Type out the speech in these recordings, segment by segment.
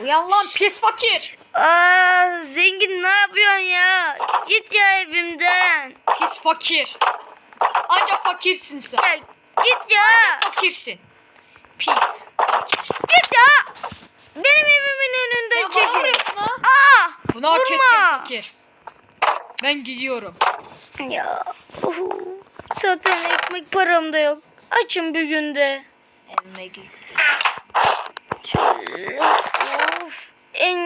Uyan lan pis fakir. Aa, zengin ne yapıyorsun ya? Git ya evimden. Pis fakir. Ancak fakirsin sen. Ya, git ya. Fakirsin. Pis. Git ya. Benim evimin önünden Sen çekil. vuruyorsun ha. Aa, Bunu hak ettin fakir. Ben gidiyorum. Ya. uhu. Zaten ekmek param da yok. Açım bir günde. Of. En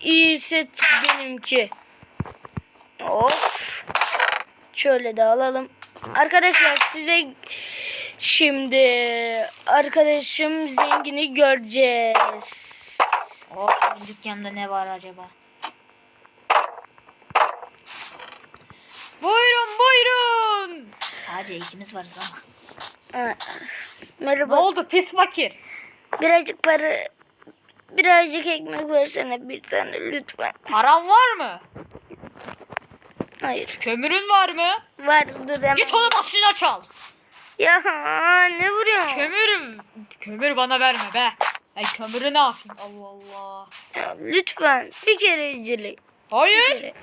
iyi set benimki. Of. Şöyle de alalım. Arkadaşlar size şimdi arkadaşım zengini göreceğiz. Oh, dükkanda ne var acaba? Buyurun. Sadece ikimiz varız ama. Ha, Ne Merhaba. oldu pis fakir? Birazcık para birazcık ekmek versene bir tane lütfen. Paran var mı? Hayır. Kömürün var mı? Var dur hemen. Git onu başına çal. Ya ne vuruyorsun? Kömür, kömür bana verme be. Ay kömürü ne yapayım? Allah Allah. Ya, lütfen bir kere incele. Bir Hayır. kere.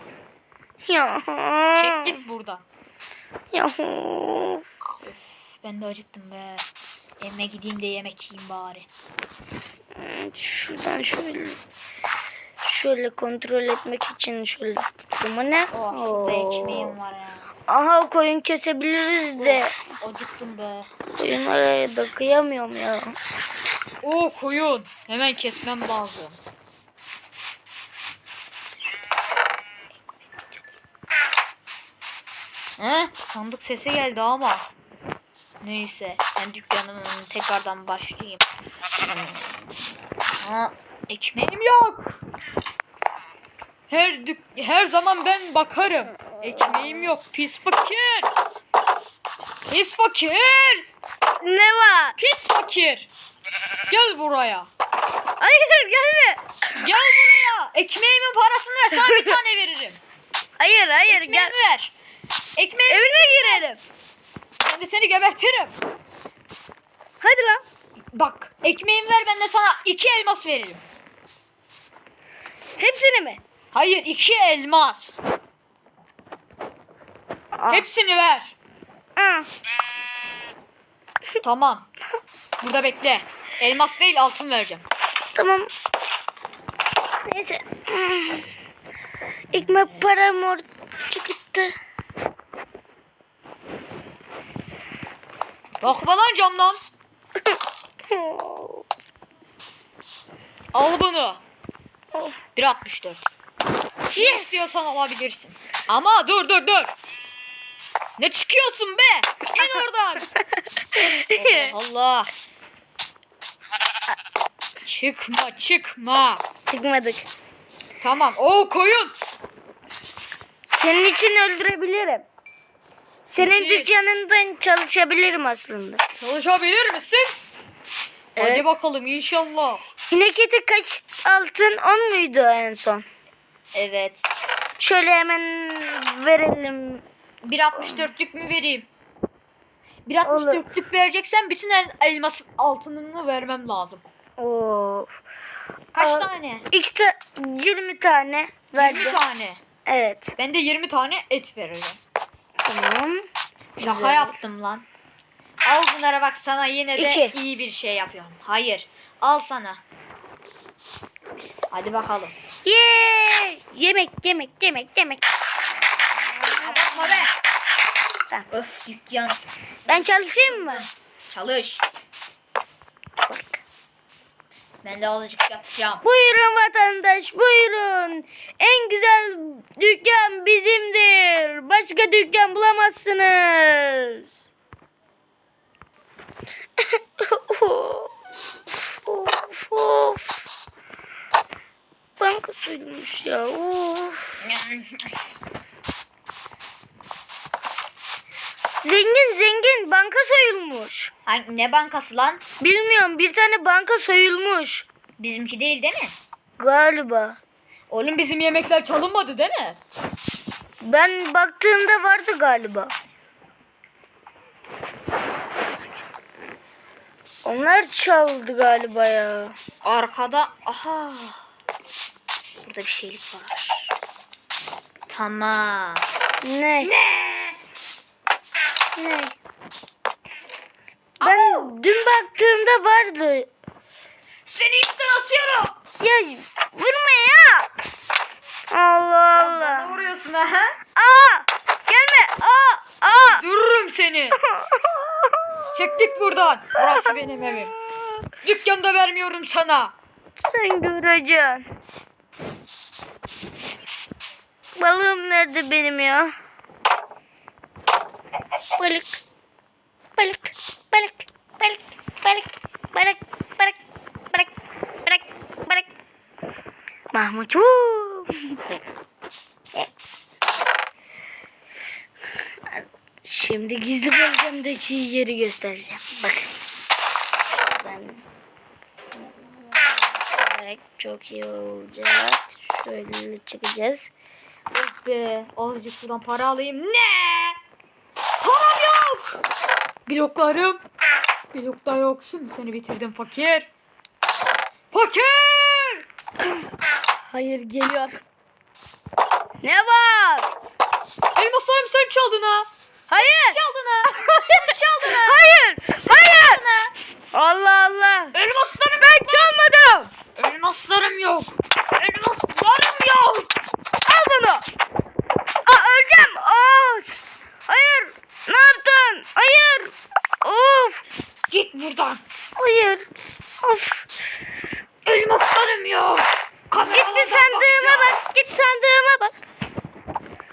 Ya. Çek git buradan. Ya. of. Öf, ben de acıktım be. Evime gideyim de yemek yiyeyim bari. Şuradan şöyle şöyle kontrol etmek için şöyle ama ne? Oh, şurada ekmeğim var ya. Aha koyun kesebiliriz de Acıktım be. koyunlara da kıyamıyorum ya. Oo koyun. Hemen kesmem lazım. He? Sandık sesi geldi ama. Neyse ben dükkanımın tekrardan başlayayım. Ha, ekmeğim yok. Her dük her zaman ben bakarım. Ekmeğim yok. Pis fakir. Pis fakir. Ne var? Pis fakir. Gel buraya. Hayır gelme. Gel buraya. Ekmeğimin parasını ver. Sana bir tane veririm. Hayır hayır Ekmeğimi gel. ver. Ekmeğimi Evine girelim. Ben de seni gebertirim. Hadi lan. Bak ekmeğimi ver ben de sana iki elmas veririm. Hepsini mi? Hayır iki elmas. Aa. Hepsini ver. Aa. Tamam. Burada bekle. Elmas değil altın vereceğim. Tamam. Neyse. Ekmek param orada çıktı. Bakma lan camdan. Al bunu. 1.64. Ne istiyorsan alabilirsin. Ama dur dur dur. Ne çıkıyorsun be? İn oradan. Allah Allah. Çıkma çıkma. Çıkmadık. Tamam. O koyun. Senin için öldürebilirim. Senin Peki. dükkanından çalışabilirim aslında. Çalışabilir misin? Hadi Evet. bakalım inşallah. İnek eti kaç altın? 10 muydu en son? Evet. Şöyle hemen verelim. 1.64'lük mü vereyim? 1.64'lük vereceksen bütün el, elmas altınını vermem lazım. Oo. Kaç Aa, tane? Ta 20 tane 20 verdim. tane. Evet. Ben de 20 tane et vereceğim. Tamam. Şaka Güzel. yaptım lan. Al bunlara bak sana yine de İki. iyi bir şey yapıyorum. Hayır. Al sana. Hadi bakalım. Yeee! Yemek, yemek, yemek, yemek. Abartma be. Tamam. Öf dükkan. Ben çalışayım mı? Çalış. Ben de azıcık yapacağım. Buyurun vatandaş, buyurun. En güzel dükkan bizimdir. Başka dükkan bulamazsınız. of, of. Banka soyulmuş ya. Of. Zengin banka soyulmuş. Hangi, ne bankası lan? Bilmiyorum bir tane banka soyulmuş. Bizimki değil değil mi? Galiba. Oğlum bizim yemekler çalınmadı değil mi? Ben baktığımda vardı galiba. Onlar çaldı galiba ya. Arkada aha. Burada bir şeylik var. Tamam. Ne? Ne? Ben dün baktığımda vardı. Seni üstten atıyorum. Ya vurma ya. Allah Bana Allah. vuruyorsun ha? Aa! Gelme. Aa! Aa! Dururum seni. Çektik buradan. Burası benim evim. Dükkanda vermiyorum sana. Sen göreceksin. Balığım nerede benim ya? Balık. Balık. Balık. Balık. Balık. Balık. Balık. Balık. Balık. Balık. Mahmut'um. Şimdi gizli bölgemdeki yeri göstereceğim. Bakın. Ben Evet, çok iyi olacak. Şöyle çıkacağız. Oh be azıcık şuradan para alayım. Ne? Param yok. Bloklarım. Blokta yok. Şimdi seni bitirdim fakir. Fakir. Hayır geliyor. Ne var? Elmaslarım sen çaldın ha. Hayır. Çaldın ha. Sen çaldın ha. Hayır. Hayır. Allah Allah. Elmaslarım Ben çalmadım. Elmaslarım yok. Elmaslarım yok. Al bunu. Aa öleceğim. Of. Hayır. Ne yaptın? Hayır. Of. Git buradan. Hayır. Of. Elmaslarım yok. Git bir sandığıma bakacağım. bak. Git sandığıma bak.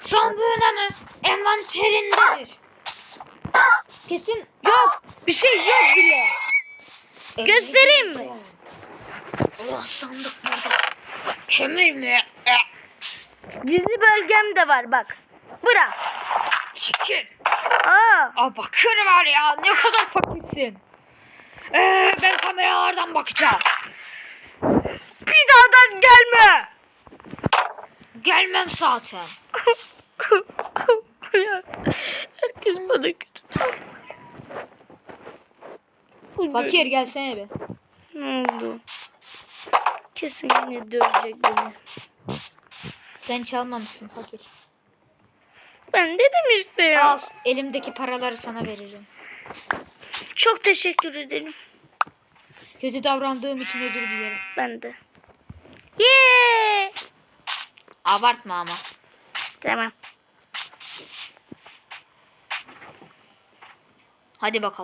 Sandığına mı? Envanterindedir. Kesin yok. Bir şey yok bile. Göstereyim mi? Allah sandık burada. Kömür mü? Gizli bölgem de var bak. Bırak. Şükür. Aa. Aa bakır var ya. Ne kadar fakirsin. Ee, ben kameralardan bakacağım. Bir dağdan gelme. Gelmem zaten. Ya, Herkes bana kötü. Fakir gelsene be. Ne oldu? Kesin yine dövecek beni. Sen çalmamışsın fakir. Ben dedim işte ya. Al elimdeki paraları sana veririm. Çok teşekkür ederim. Kötü davrandığım için özür dilerim. Ben de. Yee. Abartma ama. Tamam. Hadi bakalım.